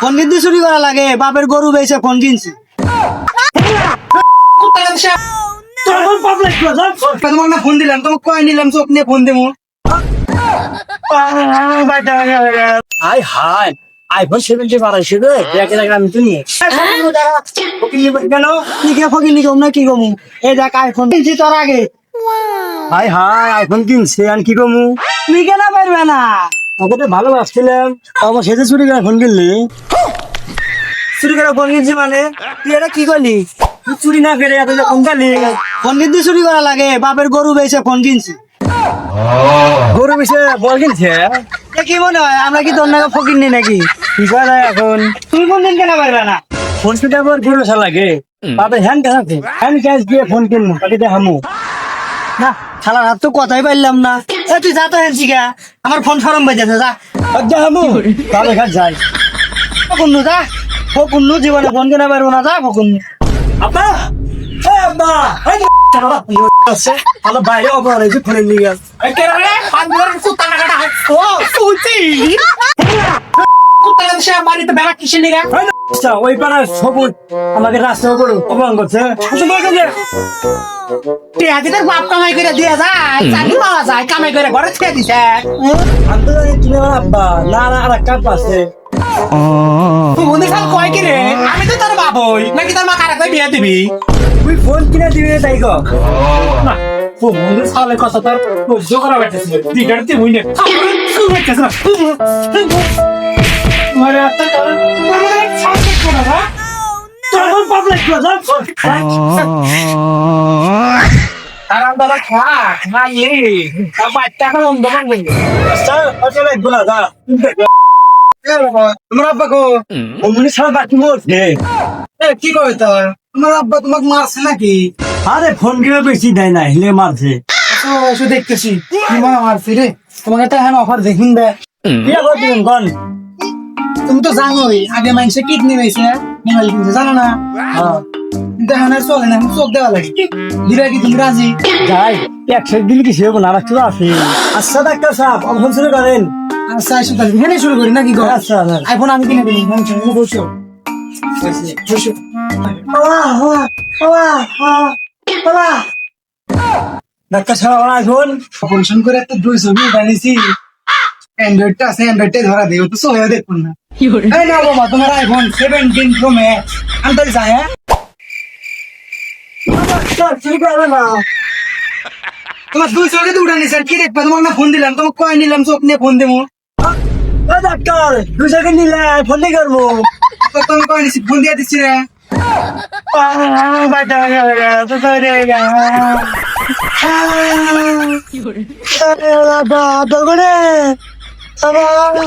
Phone কিনতে চুরি করা লাগে বাপের গরু বেছে ফোন কিনছি। তোমার না ফোন দিলাম তোমাকে কয় নিলাম চোখ নিয়ে ফোন দেবো। হাই হাই আইফোন সেভেন্টি বাড়াইছে রে দেখে দেখে আমি তো নিয়ে কেন? কি কে ফকির না কি কমু? এই দেখ আইফোন কিনছি তোর আগে। হাই হাই আইফোন কিনছে আর কি কমু? তুই কেন পারবে না? তো ভালো ভাবছিলাম আমার সেজে চুরি করে ফোন কিনলি চুরি করে ফোন কিনছি মানে? তুই এটা কি করলি? তুই চুরি না করে এত ফোন কালি ফোন কিনতে চুরি করা লাগে। বাপের গরু বেছে ফোন কিনছি। গরু বিষয়ে বল কিনছে? কি মনে হয়? আমরা কি তোর নাকি ফকির নি নাকি? কি করে এখন? তুমি কোন দিন কেন পারবে না। ফোন কিনতে আবার গরু সা লাগে। তাতে হ্যান্ড ক্যাশ আছে। হ্যান্ড ক্যাশ দিয়ে ফোন কিনবো তাকে হামু না শালার হাত তো কথাই পাইলাম না। এ, তুই যা তো হেনছি গা আমার ফোন সরম বাজেছে যা। যা, হামু। তাহলে ঘাট যাই। ফকুন্নু যা। ফকুন্নু জীবনে ফোন কেনা পারব না, যা ফকুন্নু আপা এ, আব্বা! আছে। আলো বাইরে অপরাধ হয়েছে ফোনের লিগে আচ্ছা ওই পাড়ার সবুজ আমাকে রাস্তা করে অপমান করছে। টিয়াদিদের বাপ কামাই করে দিয়ে যায় চাকরি পাওয়া যায় কামাই করে ঘরে ছেড়ে দিছে। আমি তো জানি তুমি আমার আব্বা না না আর একটা আছে। তুই বন্ধু সাল কয় কি রে আমি তো তোর বাপ হই নাকি তোর মা কারা কই বিয়ে দিবি? তুই ফোন কিনে দিবি তাই গো না ও বন্ধু সালের কথা তোর সহ্য বেটেছে দিগার তে হইনে তোমার আব্বা কো? অমনি সারা বাকি মরছে এ কি কই তো তোমার আব্বা তোমাকে মারছে নাকি? আরে ফোন কিনে বেশি দেয় না হিলে মারছে। এসে দেখতেছি। মারছি রে? তোমাকে তো এখন অফার দেখুন দে। বিয়ে করে দিবেন কন তুমি তো জানোই আগে মানুষে কিডনি হয়েছে মোবাইল কিনছে জানো না এখন আর চলে না চোখ দেওয়া লাগে দিবে কি তুমি রাজি যাই একশো দিন কি সেরকম না রাখতে আছে আচ্ছা ডাক্তার সাহেব অফোন শুরু করেন আচ্ছা তাহলে এখানে শুরু করি নাকি গো আচ্ছা। আইফোন আমি কিনে দিই বসো বসো ডাক্তার সাহেব আইফোন অপারেশন করে একটা দুই ছবি বানিয়েছি অ্যান্ড্রয়েডটা আছে অ্যান্ড্রয়েডটাই ধরা দিও, তো সবাই দেখুন না। এই না বাবা, তোমার আইফোন সেভেন্টিন প্রো শুরু করবে না। তোমার দুই চোখে তো উঠে নিছেন কি দেখবা? তোমার না ফোন দিলাম, তোমাকে কয় নিলাম, চোখ নিয়ে ফোন দেবো ডাক্তার, দুই সেকেন্ড নিলে ফোন দিয়ে করব? তুমি কয় নিছি ফোন দিয়ে দিচ্ছি রে। Bye-bye.